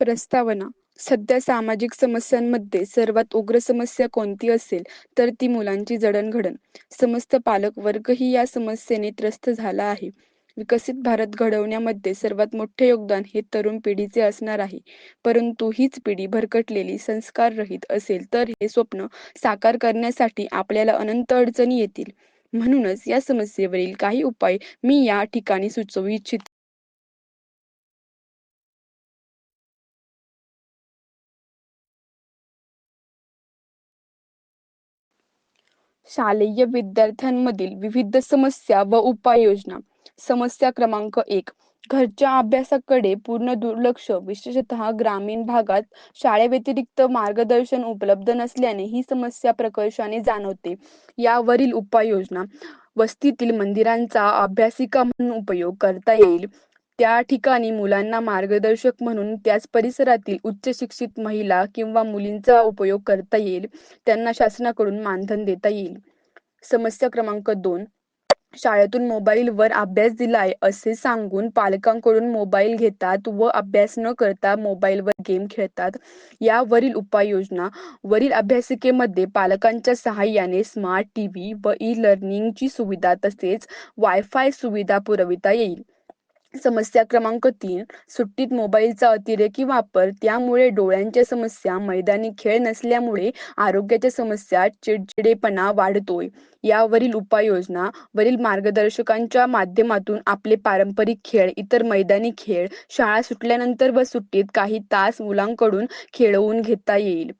प्रस्तावना. सध्या सामाजिक समस्यांमध्ये सर्वात उग्र समस्या कोणती असेल तर ती मुलांची जडणघडण. समस्त पालक वर्गही या समस्येने त्रस्त झाला आहे. विकसित भारत घडवण्यामध्ये सर्वात मोठे योगदान हे तरुण पिढीचे असणार आहे. परंतु हीच पिढी भरकटलेली संस्कार रहित असेल तर हे स्वप्न साकार करण्यासाठी आपल्याला अनंत अडचणी येतील. म्हणूनच या समस्येवरील काही उपाय मी या ठिकाणी सुचवू इच्छित. शालेय विद्यार्थ्यांमधील विविध समस्या व उपाययोजना. समस्या क्रमांक एक. घरच्या अभ्यासाकडे पूर्ण दुर्लक्ष. विशेषतः ग्रामीण भागात शाळेव्यतिरिक्त मार्गदर्शन उपलब्ध नसल्याने ही समस्या प्रकर्षाने जाणवते. यावरील उपाययोजना. वस्तीतील मंदिरांचा अभ्यासिका म्हणून उपयोग करता येईल. त्या ठिकाणी मुलांना मार्गदर्शक म्हणून त्याच परिसरातील उच्च शिक्षित महिला किंवा मुलींचा उपयोग करता येईल. त्यांना शासनाकडून मानधन देता येईल. समस्या क्रमांक दोन. शाळेतून मोबाईलवर अभ्यास दिलाय असे सांगून पालकांकडून मोबाईल घेतात व अभ्यास न करता मोबाईलवर गेम खेळतात. यावरील उपाययोजना वरील अभ्यासिकेमध्ये पालकांच्या सहाय्याने स्मार्ट टी व्ही व ई लर्निंगची सुविधा तसेच वायफाय सुविधा पुरविता येईल. समस्या क्रमांक तीन सुट्टीत मोबाईलचा अतिरेकी वापर त्यामुळे डोळ्यांच्या समस्या मैदानी खेळ नसल्यामुळे आरोग्याच्या समस्या चिडचिडेपणा वाढतोय. यावरील उपाययोजना वरील मार्गदर्शकांच्या माध्यमातून आपले पारंपरिक खेळ इतर मैदानी खेळ शाळा सुटल्यानंतर व सुट्टीत काही तास मुलांकडून खेळवून घेता येईल.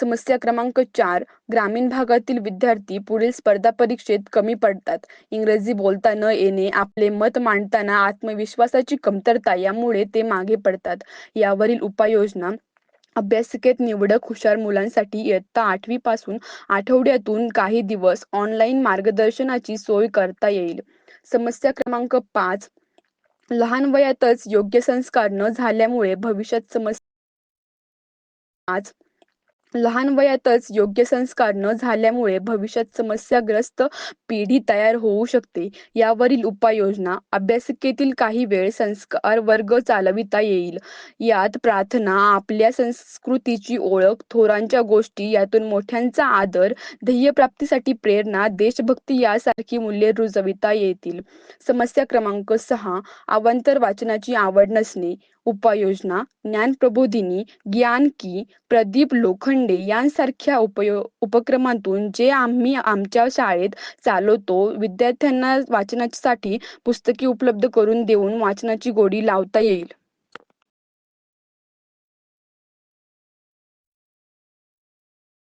समस्या क्रमांक चार ग्रामीण भागातील विद्यार्थी पुढील स्पर्धा परीक्षेत कमी पडतात. इंग्रजी बोलता न येणे आपले मत मांडताना आत्मविश्वासाची कमतरता यामुळे ते मागे पडतात. यावरील उपाययोजना अभ्यासिकेत निवडक हुशार मुलांसाठी इयत्ता आठवी पासून आठवड्यातून काही दिवस ऑनलाईन मार्गदर्शनाची सोय करता येईल. समस्या क्रमांक पाच लहान वयातच योग्य संस्कार न झाल्यामुळे भविष्यात समस्या आज लहान वयातच योग्य संस्कार न झाल्यामुळे भविष्यात समस्याग्रस्त पिढी तयार होऊ शकते. यावरील उपाययोजना अभ्यासिकेतील काही वेळ संस्कार वर्ग चालविता येईल. यात प्रार्थना आपल्या संस्कृतीची ओळख थोरांच्या गोष्टी यातून मोठ्यांचा आदर ध्येयप्राप्तीसाठी प्रेरणा देशभक्ती यासारखी मूल्ये रुजविता येतील. समस्या क्रमांक सहा अवांतर वाचनाची आवड नसणे. उपाययोजना ज्ञानप्रबोधिनी ज्ञान की प्रदीप लोखंडे यांसारख्या उपयो उपक्रमातून जे आम्ही आमच्या शाळेत चालवतो विद्यार्थ्यांना वाचनासाठी पुस्तके उपलब्ध करून देऊन वाचनाची गोडी लावता येईल.